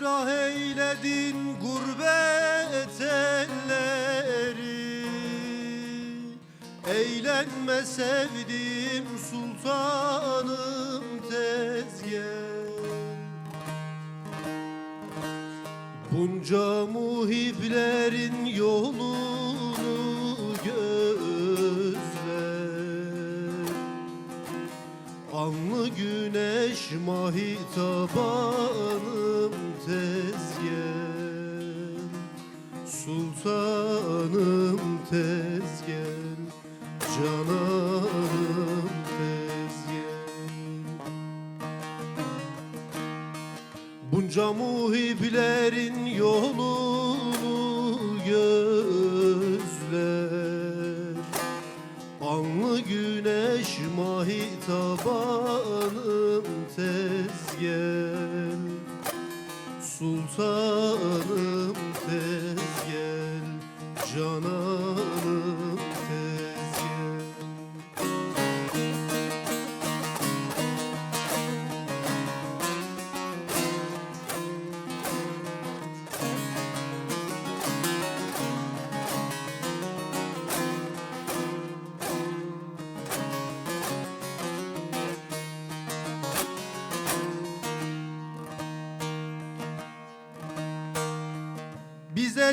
Azmırah eyledin gurbet elleri. Eğlenme sevdim sultanım tezgah. Bunca muhiblerin yolunu Anlı güneş mahitabanım tezgah. Sultanım tezgah Cananım tezgah. Bunca muhiblerin yolunu mahitabanım tez gel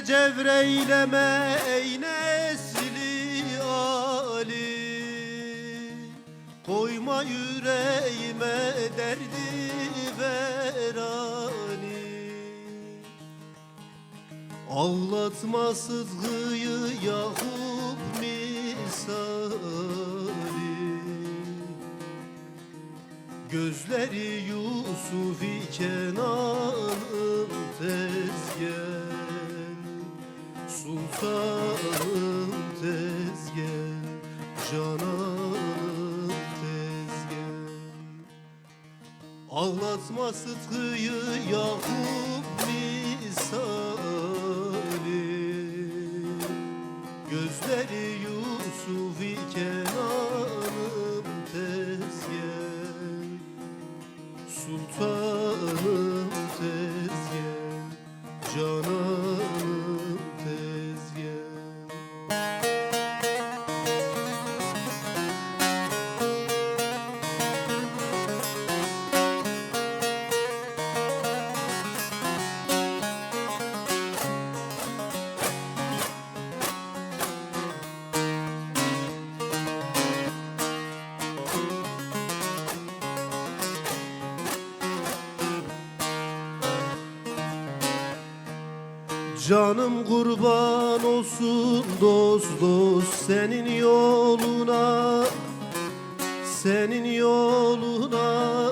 Cevreyleme ey nesli Ali Koyma yüreğime derdi verani. Ağlatma sıdgıyı Yakup misali. Gözleri Yusuf Kenan'ım tez gel Sultanım tez gel Cananım tez gel Ağlatma Sıtkı'yı Yakup misali. Gözleri Yusuf Kenan'ım tez gel Sultanım tez gel Cananım Canım kurban olsun dost dost senin yoluna Senin yoluna.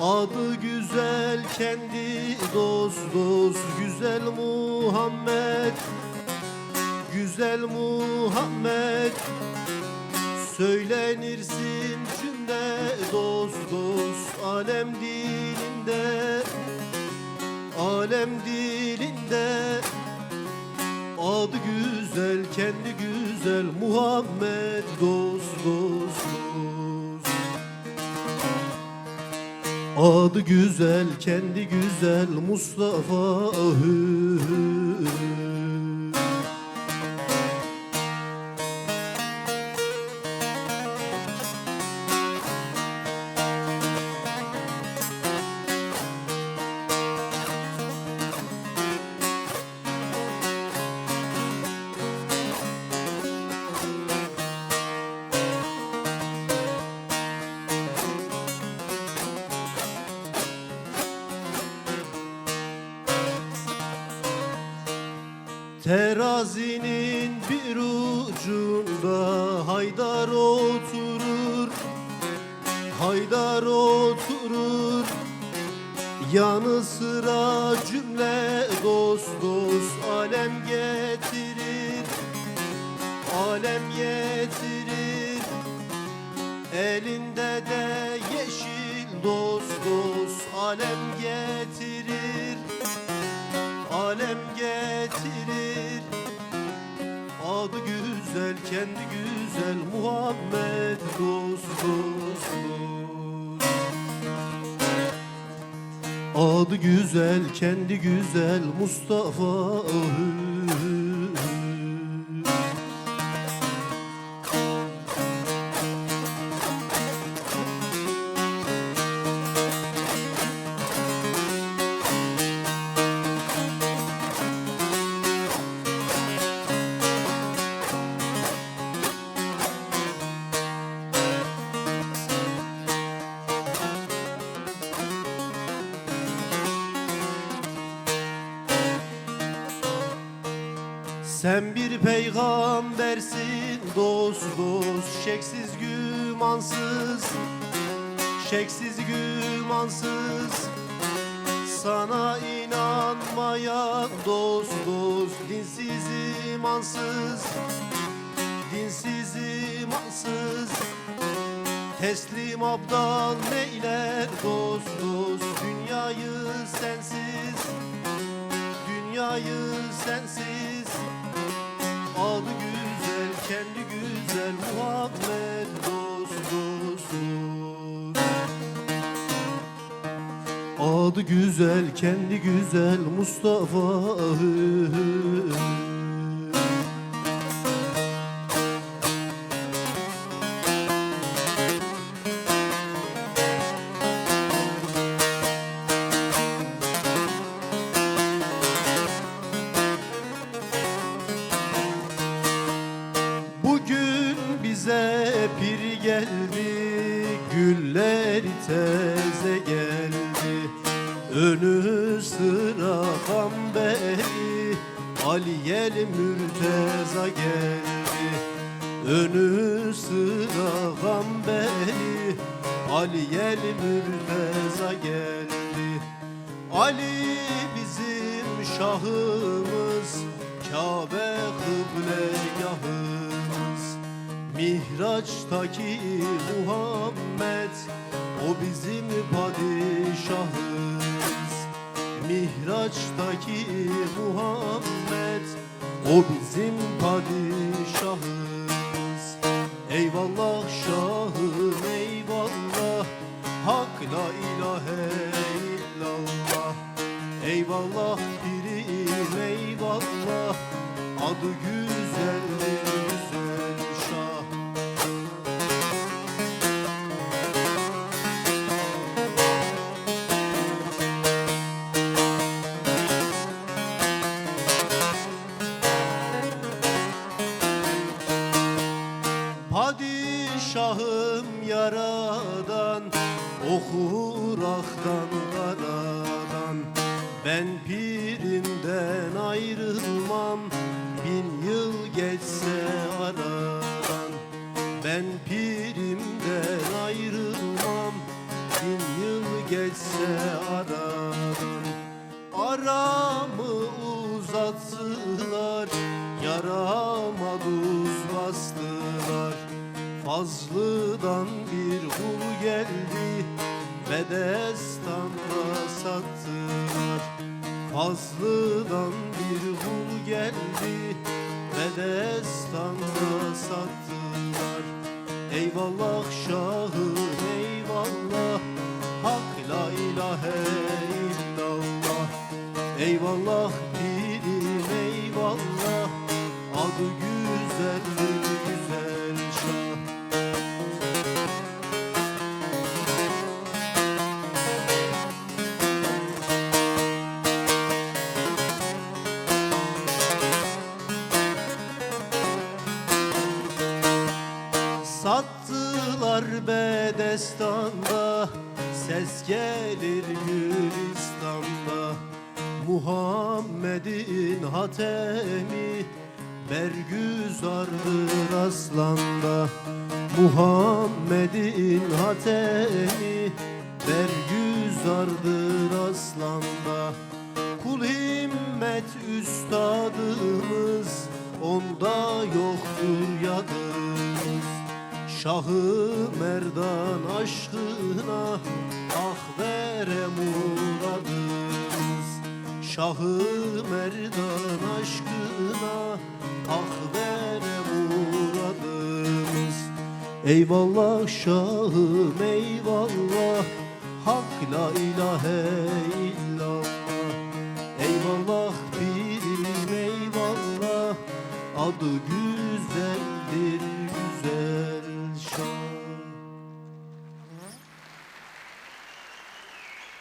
Adı güzel kendi dost dost Güzel Muhammed Güzel Muhammed. Söylenirsin cümle dost dost Alem dilinde Alem dilinde Adı güzel, kendi güzel Muhammed dost dost dost Adı güzel, kendi güzel Mustafa hü, hü. Terazinin bir ucunda Haydar oturur Haydar oturur. Yanı sıra cümle dost dost Alem getirir Alem getirir. Elinde de yeşil dost dost Alem getirir alem getirir Adı güzel, kendi güzel Muhammed dost dost Adı güzel, kendi güzel Mustafa Sen bir peygambersin dost dost Şeksiz gümansız Şeksiz gümansız. Sana inanmayan dost dost Dinsiz imansız Dinsiz imansız. Teslim abdal neyler dost dost Dünyayı sensiz Dünyayı sensiz Adı güzel, kendi güzel Muhammed dost Adı güzel, kendi güzel Mustafa Bugün geldi Güller teze geldi. Önü sıra gamberi Aliyel Mürteza geldi. Önü sıra gamberi Aliyel Mürteza geldi. Ali bizim şahımız Kabe kıblegahımız Mihraçtaki Muhammed O bizim padişahımız. Mihraçtaki Muhammed O bizim padişahımız. Eyvallah şahım eyvallah. Hak la ilahe illallah. Eyvallah pirim eyvallah. Adı güzeldir Padişahım yaradan Okur aktan karadan Ben pirimden ayrılmam Bin yıl geçse aradan. Ben pirimden ayrılmam Bin yıl geçse aradan. Aramı uzattılar Yarama Fazlıdan bir kul geldi Bedestan'da sattılar. Fazlıdan bir kul geldi Bedestan'da sattılar. Eyvallah şahım eyvallah Hak la ilahe illallah. Eyvallah Bedestan'da Ses gelir Gülistan'da Muhammed'in hatemi Bergüzardır aslanda. Muhammed'in hatemi Bergüzardır aslanda. Kul himmet üstadımız Onda yoktur yadımız Şahı merdan aşkına Ah vere muradımız. Şahı merdan aşkına Ah vere muradımız. Eyvallah şahım eyvallah Hak la ilahe illallah. Eyvallah pirim eyvallah Adı